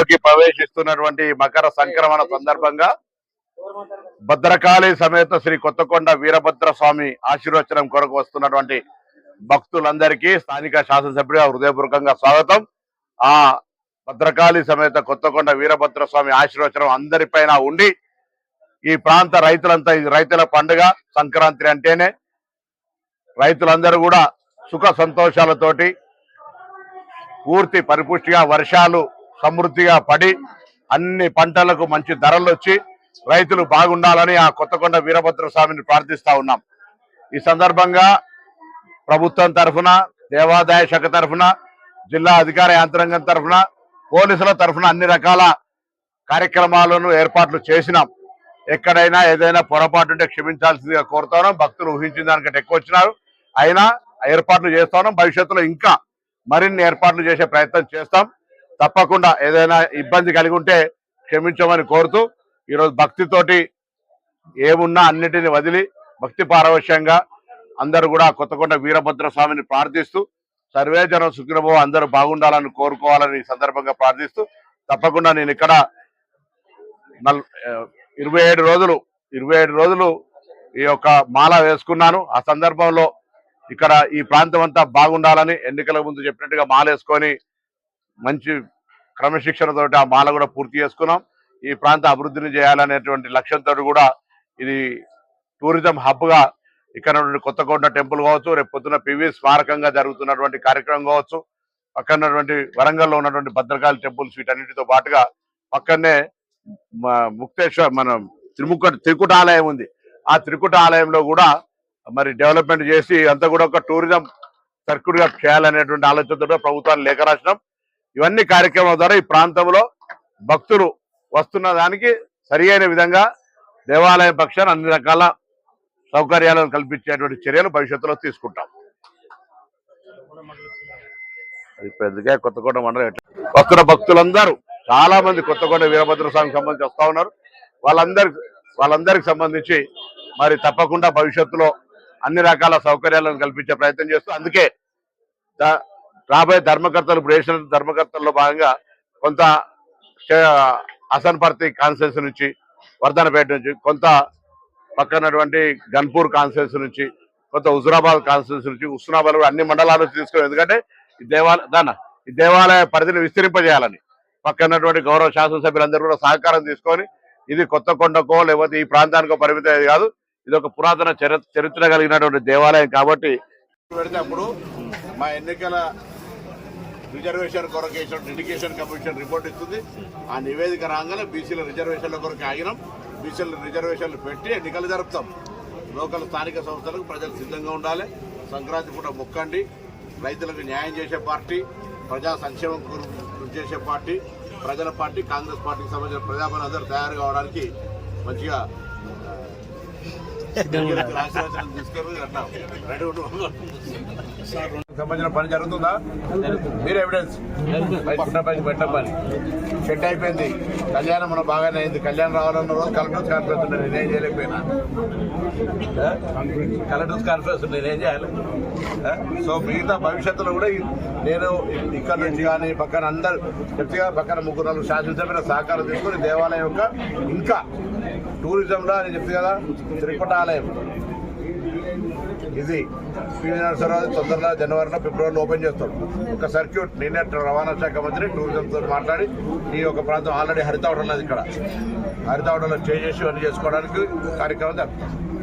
మాసంలోకి ప్రవేశిస్తున్నటువంటి మకర సంక్రమణ సందర్భంగా భద్రకాళి సమేత శ్రీ కొత్తకొండ వీరభద్ర స్వామి ఆశీర్వచనం కొరకు వస్తున్నటువంటి భక్తులందరికీ స్థానిక శాసనసభ్యుడిగా హృదయపూర్వకంగా స్వాగతం. ఆ భద్రకాళి సమేత కొత్తకొండ వీరభద్ర స్వామి ఆశీర్వచనం అందరిపైన ఉండి ఈ ప్రాంత రైతులంతా ఇది రైతుల పండుగ సంక్రాంతి అంటేనే రైతులందరూ కూడా సుఖ సంతోషాలతోటి పూర్తి పరిపుష్టిగా వర్షాలు సమృద్ధిగా పడి అన్ని పంటలకు మంచి ధరలు వచ్చి రైతులు బాగుండాలని ఆ కొత్తకొండ వీరభద్ర స్వామిని ప్రార్థిస్తా ఉన్నాం. ఈ సందర్భంగా ప్రభుత్వం తరఫున దేవాదాయ శాఖ తరఫున జిల్లా అధికార యంత్రాంగం తరఫున పోలీసుల తరఫున అన్ని రకాల కార్యక్రమాలను ఏర్పాట్లు చేసినాం. ఎక్కడైనా ఏదైనా పొరపాటు ఉంటే క్షమించాల్సిందిగా కోరుతాను భక్తులు ఊహించిన దానికంటే ఎక్కువ వచ్చినారు. అయినా ఏర్పాట్లు చేస్తాను భవిష్యత్తులో ఇంకా మరిన్ని ఏర్పాట్లు చేసే ప్రయత్నం చేస్తాం. తప్పకుండా ఏదైనా ఇబ్బంది కలిగి ఉంటే క్షమించమని కోరుతూ ఈరోజు భక్తితోటి ఏమున్నా అన్నిటిని వదిలి భక్తి పారవశ్యంగా అందరూ కూడా కొత్తకొండ వీరభద్ర స్వామిని ప్రార్థిస్తూ సర్వే జనం అందరూ బాగుండాలని కోరుకోవాలని ఈ సందర్భంగా ప్రార్థిస్తూ తప్పకుండా నేను ఇక్కడ ఇరవై ఏడు రోజులు ఇరవై ఏడు రోజులు ఈ యొక్క మాల వేసుకున్నాను. ఆ సందర్భంలో ఇక్కడ ఈ ప్రాంతం అంతా బాగుండాలని ఎన్నికల ముందు చెప్పినట్టుగా మాల వేసుకొని మంచి క్రమశిక్షణతోటి ఆ మాల కూడా పూర్తి చేసుకున్నాం. ఈ ప్రాంత అభివృద్ధిని చేయాలనేటువంటి లక్ష్యంతో కూడా ఇది టూరిజం హబ్గా ఇక్కడ కొత్తగొండ కొత్తకొండ టెంపుల్ కావచ్చు రేపు పొద్దున పివి స్మారకంగా జరుగుతున్నటువంటి కార్యక్రమం కావచ్చు పక్కనటువంటి వరంగల్లో ఉన్నటువంటి భద్రకాళి టెంపుల్స్ వీటన్నిటితో పాటుగా పక్కనే మ- ముక్తేశ్వర్ మన త్రిముఖ త్రికుట ఆలయం ఉంది. ఆ త్రికుట ఆలయంలో కూడా మరి డెవలప్మెంట్ చేసి అంతా కూడా ఒక టూరిజం సర్క్యూట్గా చేయాలనేటువంటి ఆలోచనతో ప్రభుత్వాన్ని లేఖ రాసినాం. ఇవన్నీ కార్యక్రమాల ద్వారా ఈ ప్రాంతంలో భక్తులు వస్తున్న దానికి సరి అయిన విధంగా దేవాలయ పక్షాన అన్ని రకాల సౌకర్యాలను కల్పించేటువంటి చర్యలు భవిష్యత్తులో తీసుకుంటాం. అది పెద్దగా కొత్తకోట మండలం ఎట్లా? వస్తున్న భక్తులందరూ చాలా మంది కొత్తకోట వీరభద్ర స్వామికి సంబంధించి వస్తూ ఉన్నారు. వాళ్ళందరి వాళ్ళందరికి సంబంధించి మరి తప్పకుండా భవిష్యత్తులో అన్ని రకాల సౌకర్యాలను కల్పించే ప్రయత్నం చేస్తూ అందుకే రాబోయే ధర్మకర్తలు ఇప్పుడు వేసిన ధర్మకర్తల్లో భాగంగా కొంత హసన్ అసన్పర్తి కాన్సెన్స్ నుంచి వర్ధనపేట నుంచి కొంత పక్కనటువంటి గన్పూర్ కాన్సెన్స్ నుంచి కొంత హుజురాబాద్ కాన్సెన్స్ నుంచి ఉస్నాబాద్ కూడా అన్ని మండలాల నుంచి తీసుకుని ఎందుకంటే ఈ దేవాలయ దాన్న ఈ దేవాలయ పరిధిని విస్తరింపజేయాలని పక్కనటువంటి గౌరవ శాసనసభ్యులందరూ కూడా సహకారం తీసుకొని ఇది కొత్త కొండకో లేకపోతే ఈ ప్రాంతానికో పరిమితం కాదు ఇది ఒక పురాతన చరిత్ర కలిగినటువంటి దేవాలయం కాబట్టి పెడితే అప్పుడు మా ఎన్నికల రిజర్వేషన్ కొరకేషన్ డెడికేషన్ కమిషన్ రిపోర్ట్ ఇస్తుంది. ఆ నివేదిక రాగానే బీసీల రిజర్వేషన్ల కొరకు ఆగినాం. బీసీల రిజర్వేషన్లు పెట్టి ఎన్నికలు జరుపుతాం. లోకల్ స్థానిక సంస్థలకు ప్రజలు సిద్ధంగా ఉండాలి. సంక్రాంతి పూట మొక్కండి. రైతులకు న్యాయం చేసే పార్టీ ప్రజా సంక్షేమం కృషి చేసే పార్టీ ప్రజల పార్టీ కాంగ్రెస్ పార్టీకి సంబంధించిన ప్రజాపతి అందరూ తయారు కావడానికి మంచిగా సంబంధించిన పని జరుగుతుందా? మీరు ఎవిడెన్స్ పైకి పెట్టమని సెట్ అయిపోయింది. కళ్యాణం మనం బాగానే అయింది. కళ్యాణం రావాలన్న రోజు కలెక్టర్స్ కాన్ఫరెన్స్ ఉంది నేనేం చేయలేకపోయినా. కలెక్టర్స్ కాన్ఫరెన్స్ ఉంది నేనేం చేయాలి? సో మిగతా భవిష్యత్తులో కూడా నేను ఇక్కడ నుంచి కానీ పక్కన అందరు చెప్తేగా పక్కన ముగ్గురు నలుగురు శాసనసభ్యుల సహకారం తీసుకొని దేవాలయం యొక్క ఇంకా టూరిజంలో అని చెప్తే కదా తిరుపతి ఆలయం ఇది పివి నరసరావు తొందరలో జనవరిలో ఫిబ్రవరిలో ఓపెన్ చేస్తాడు. ఒక సర్క్యూట్. నిన్న రవాణా శాఖ మంత్రి టూరిజంతో మాట్లాడి ఈ యొక్క ప్రాంతం ఆల్రెడీ హరితావడం ఉన్నది ఇక్కడ. హరితావడంలో స్టే చేసి అన్ని చేసుకోవడానికి కార్యక్రమం జరుగుతుంది.